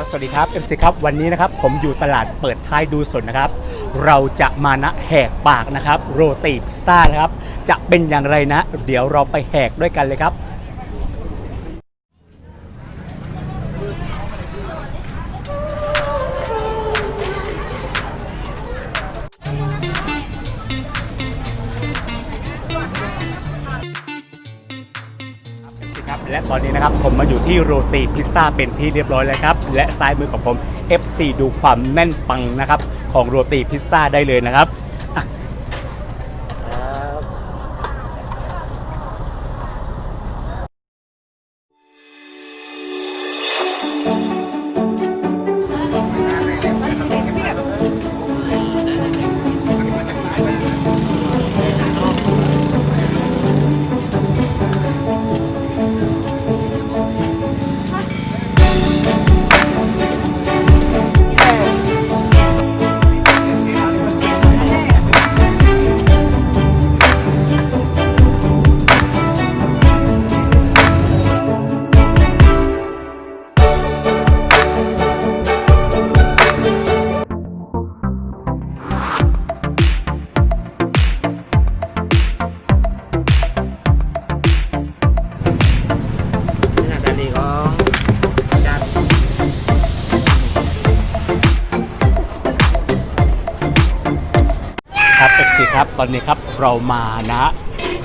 ครับ FC ครับ วันนี้นะครับผมอยู่ตลาดเปิดท้ายดูสดนะครับ เราจะมานะแหกปากนะครับ โรตีพิซซ่านะครับ จะเป็นอย่างไรนะ เดี๋ยวเราไปแหกด้วยกันเลยครับ และตอนนี้นะครับผมมาอยู่ที่โรตีพิซซ่าเป็นที่เรียบร้อยแล้วครับ และซ้ายมือของผม FC ดูความแน่นปังนะครับของโรตีพิซซ่าได้เลยนะครับ ครับ FC ครับ ตอนนี้ครับเรามานะ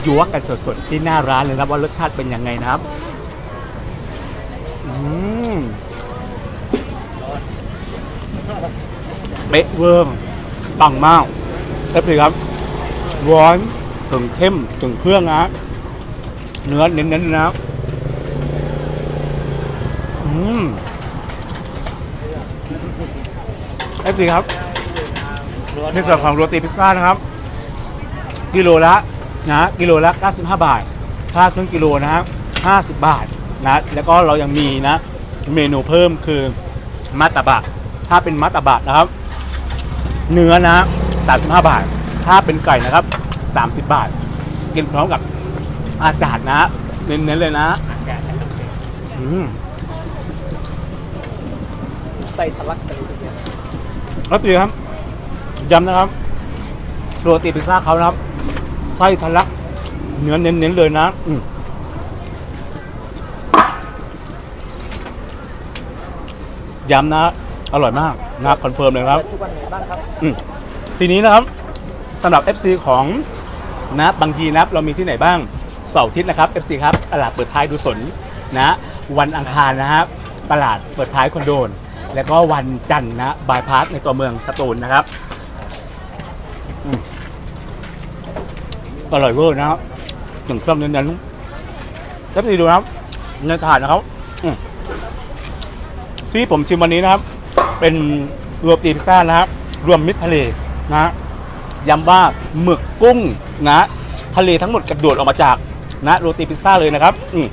ยั่วกันสดๆที่หน้าร้านเลยนะครับว่ารสชาติเป็นยังไงนะครับอืมเป๊ะเวิร์มปังมาก FC ครับร้อนถึงเข้มถึงเครื่องนะเนื้อเน้นๆนะครับอืม FC ครับในส่วนของโรตีพิซซ่านะครับ กิโลละนะกิโลละ 95 บาทค่าครึ่งกิโลนะฮะ50 บาทนะแล้วก็เรายังมีนะเมนูเพิ่มคือมัตตบะ ถ้าเป็นมัตตบะนะครับ เนื้อนะ35 บาท ถ้าเป็นไก่นะครับ 30 บาท กินพร้อมกับอาจารย์นะเน้นๆเลยนะอืมใส่ทะลักกันเลยทีเดียวแล้วตีครับย้ำนะครับโรตีพิซซ่าเขานะครับ ไส้ทะลัก เนื้อเน้นๆเลยนะอืมย้ำนะ อร่อยมากนะคอนเฟิร์มเลยครับ ทุกวันไหนบ้างครับ อืมทีนี้นะครับสำหรับ FC ของนะบางทีนะครับเรามีที่ไหนบ้างเสาร์อาทิตย์นะครับ FC ครับตลาดเปิดท้ายดูสนนะ วันอังคารนะครับตลาดเปิดท้ายคอนโดน แล้วก็วันจันทร์นะบายพาสในตัวเมืองสตูลนะครับอืม อร่อยเวอร์นะครับถึงเครื่องเน้นๆ FC ดูนะครับในถาดนะครับที่ผมชิมวันนี้นะครับ เป็นรวมตีพิซซ่านะฮะรวมมิตรทะเลนะย้ำว่าหมึกกุ้งนะทะเลทั้งหมดกระโดดออกมาจากนะโรตีพิซซ่าเลยนะครับ อืม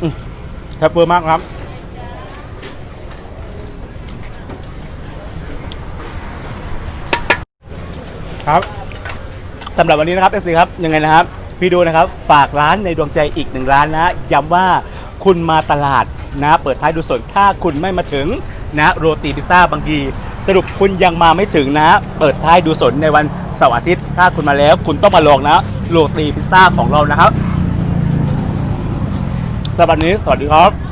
อืมแฮปเปอร์มากครับ ครับ สำหรับวันนี้นะครับเอซีครับยังไงนะครับ พี่ดูนะครับฝากร้านในดวงใจอีกหนึ่งร้านนะย้ำว่าคุณมาตลาดนะเปิดท้ายดูสดถ้าคุณไม่มาถึงนะโรตีพิซซ่าบางทีสรุปคุณยังมาไม่ถึงนะ เปิดท้ายดูสดในวันเสาร์อาทิตย์ ถ้าคุณมาแล้วคุณต้องมาลองนะโรตีพิซซ่าของเรานะครับสำหรับวันนี้สวัสดีครับ